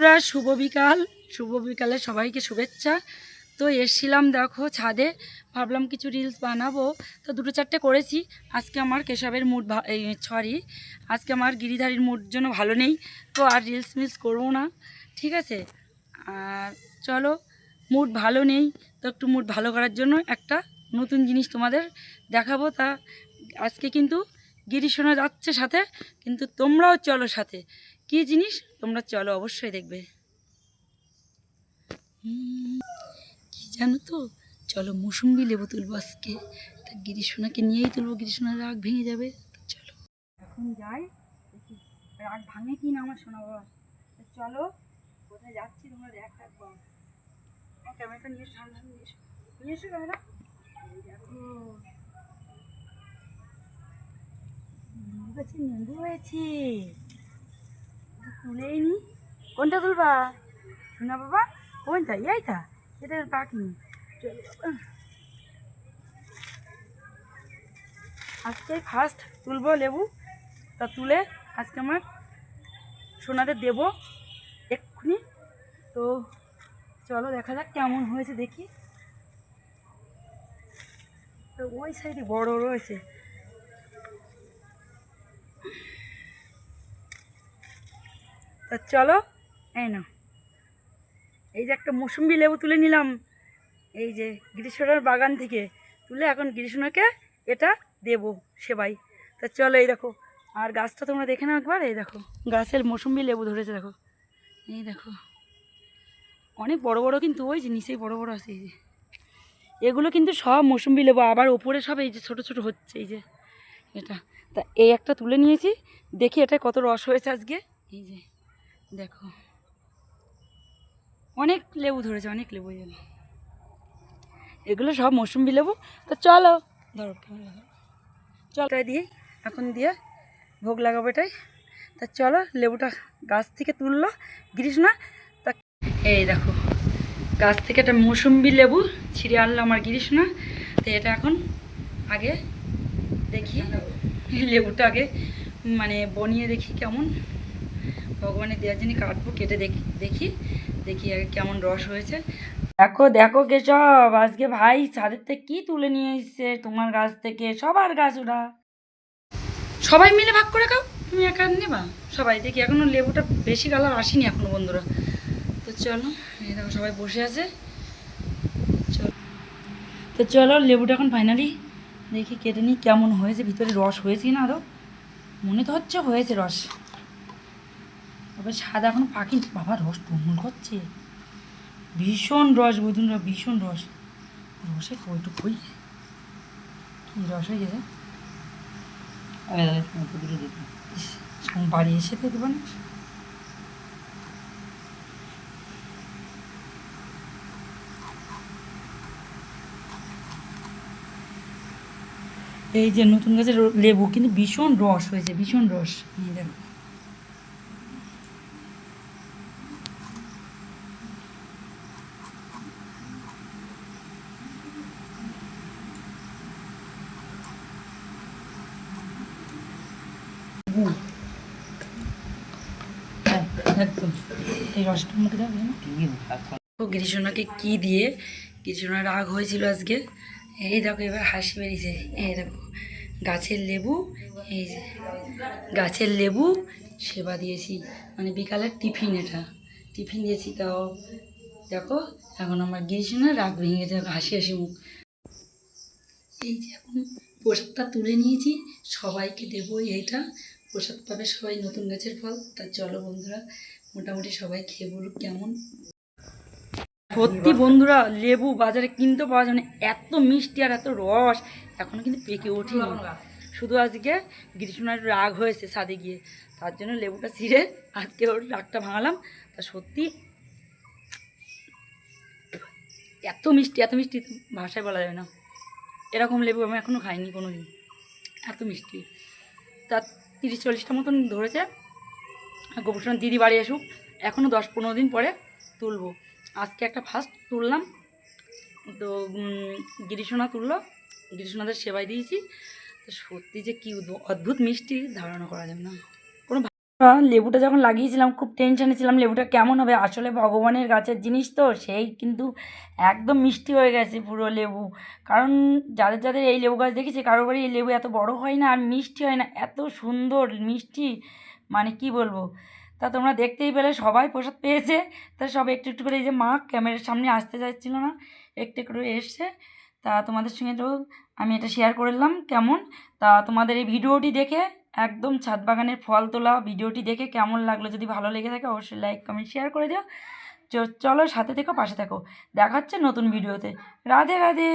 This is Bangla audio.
বন্ধুরা, শুভ বিকাল। শুভ বিকালে সবাইকে শুভেচ্ছা। তো এসছিলাম দেখো ছাদে ভাবলাম কিছু রিলস বানাবো। তো দুটো চারটে করেছি। আজকে আমার কেশবের মুড সরি আজকে আমার গিরিধারীর মুড জন্য ভালো নেই। তো আর রিলস মিস করব না ঠিক আছে? আর চলো মুড ভালো নেই তো একটু মুড ভালো করার জন্য একটা নতুন জিনিস তোমাদের দেখাবো। তা আজকে কিন্তু গিরিশোনা যাচ্ছে সাথে কিন্তু তোমরাও চলো সাথে। কী জিনিস? তোমরা চলো, অবশ্যই দেখবে। কি জানো তো? চলো মৌসুম্বি লেবু তুলবো আজকে। তা গিরিশোনাকে নিয়েই তুলবো, গিরিশোনার রাগ ভেঙে যাবে। চলো। এখন যাই, দেখি রাগ ভাঙে কি না আমার শোনা বাবা চলো, কোথায় যাচ্ছি তোমরা দেখ নিয়ে এসো, সামনে নিয়ে এসো। নিয়ে এসো হয়েছে তুলেই নি কোনটা তুলবা? শোনা বাবা? কোনটা? এইটা। এটা বাবা। আজকে ফার্স্ট তুলবো লেবু। তা তুলে আজকে আমার সোনাদের দেবো এক্ষুনি। তো চলো দেখা যাক কেমন হয়েছে দেখি। তো ওই সাইডে বড় রয়েছে। তা চলো, এই না এই যে একটা মৌসুম্বি লেবু তুলে নিলাম, এই যে গ্রীষ্মরার বাগান থেকে তুলে এখন গ্রীষ্মকে এটা দেব সেবাই। তা চলো, এই দেখো, আর গাছটা তোমরা দেখে নাও একবার, এই দেখো, গাছের মৌসুম্বি লেবু ধরেছে, দেখো। এই দেখো, অনেক বড় বড় কিন্তু ওই যে নিচেই বড় বড় আছে, এই যে। এগুলো কিন্তু সব মৌসুম্বি লেবু, আবার ওপরে সব এই যে ছোটো ছোটো হচ্ছে, এই যে এটা। তা এই একটা তুলে নিয়েছি, দেখি এটা কত রস হয়েছে আজকে, এই যে। দেখো। অনেক লেবু ধরেছে, অনেক লেবু এগুলো এগুলো সব মৌসুম্বি লেবু। তো চলো, ধরো চলো দিয়ে, এখন দিয়ে ভোগ লাগাবো এটাই। তা চলো, লেবুটা গাছ থেকে তুললো। গ্রীষ্মা তা এই দেখো, গাছ থেকে একটা মৌসুম্বি লেবু ছিঁড়ে আনলো আমার গ্রীষ্মা তো এটা এখন আগে দেখি, লেবুটা আগে মানে বনিয়ে দেখি কেমন। ভগবানের দেওয়ার জন্য কাটবো কেটে দেখি দেখি দেখি আগে কেমন রস হয়েছে। দেখো দেখো কে কেশব আজকে ভাই ছাদের থেকে কি তুলে নিয়ে এসছে? তোমার গাছ থেকে সবার গাছ ওরা সবাই মিলে ভাগ করে খাও। তুমি একা নেবা? সবাই দেখি এখনও লেবুটা বেশি কালার আসেনি এখনও বন্ধুরা। তো চলো এই দেখো সবাই বসে আছে। চলো। তো চলো লেবুটা এখন ফাইনালি দেখি কেটে নিই কেমন হয়েছে ভিতরে রস হয়েছে না আরও মনে তো হচ্ছে হয়েছে রস। তবে সাদা এখন পাখি। বাবা রস টুমুল করছে ভীষণ রস বধুনরা ভীষণ রস। রসে কইটু কই কি রস হয়ে গেছে? বাড়ি এসে তো দেবো না এই যে নতুন গাছের লেবু কিন্তু ভীষণ রস হয়েছে ভীষণ রস। নিয়ে দেখো। একদম। এই মুখে দেবে ও, গিরিশোনাকে কি দিয়ে? গিরিশোনার রাগ হয়েছিল আজকে। এই দেখো, এবার হাসি বেরিয়েছে। এই দেখো, গাছের লেবু, এই যে গাছের লেবু সেবা দিয়েছি। মানে বিকালের টিফিন এটা। টিফিন দিয়েছি, তাও দেখো, এখন আমার গিরিশোনার রাগ ভেঙে গেছে হাসি হাসি মুখ। এই যে এখন প্রসাদটা তুলে নিয়েছি, সবাইকে দেবো এইটা। প্রসাদ পাবে সবাই নতুন গাছের ফল। তা চলো বন্ধুরা, মোটামুটি সবাই খেয়ে বলুক কেমন। সত্যি বন্ধুরা, লেবু বাজারে কিনতে পাওয়া যায় না, এত মিষ্টি আর এত রস, এখনও কিন্তু পেকে ওঠেনি। শুধু আজকে গ্রীষ্মনার রাগ হয়েছে সাদে গিয়ে, তার জন্য লেবুটা ছিঁড়ে আজকে ওর রাগটা ভাঙালাম। তা সত্যি এত মিষ্টি এত মিষ্টি ভাষায় বলা যাবে না। এরকম লেবু আমি এখনও খাইনি কোনো দিন এত মিষ্টি। তা তিরিশ চল্লিশটা মতন ধরেছে। গোপুষণ দিদি বাড়ি আসুক এখনও দশ পনেরো দিন পরে তুলব। আজকে একটা ফার্স্ট তুললাম। তো গিরিশোনা তুললো। গিরিশোনাদের সেবাই দিয়েছি। তো সত্যি যে কী অদ্ভুত মিষ্টি, ধারণা করা যাবে না। লেবুটা যখন লাগিয়েছিলাম, খুব টেনশানে ছিলাম, লেবুটা কেমন হবে? আসলে ভগবানের গাছের জিনিস তো, সেই কিন্তু একদম মিষ্টি হয়ে গেছে পুরো লেবু। কারণ যাদের যাদের এই লেবু গাছ দেখেছি কারও বাড়ি এই লেবু এত বড় হয় না, আর মিষ্টি হয় না, এত সুন্দর, মিষ্টি মানে কি বলব? তা তোমরা দেখতেই পেলে, সবাই প্রসাদ পেয়েছে। তা সব একটু একটু করে এই যে মা ক্যামেরার সামনে আসতে চাইছিল না, একটু একটু এসছে। তা তোমাদের সঙ্গে তো আমি এটা শেয়ার করলাম কেমন? তা তোমাদের এই ভিডিওটি দেখে একদম ছাদ বাগানের ফল তোলা ভিডিওটি দেখে কেমন লাগল যদি ভালো লেগে থাকে অবশ্যই লাইক, কমেন্ট, শেয়ার করে দিও। চলো সাথে থেকো, পাশে থাকো। দেখাচ্ছে নতুন ভিডিওতে। রাধে রাধে।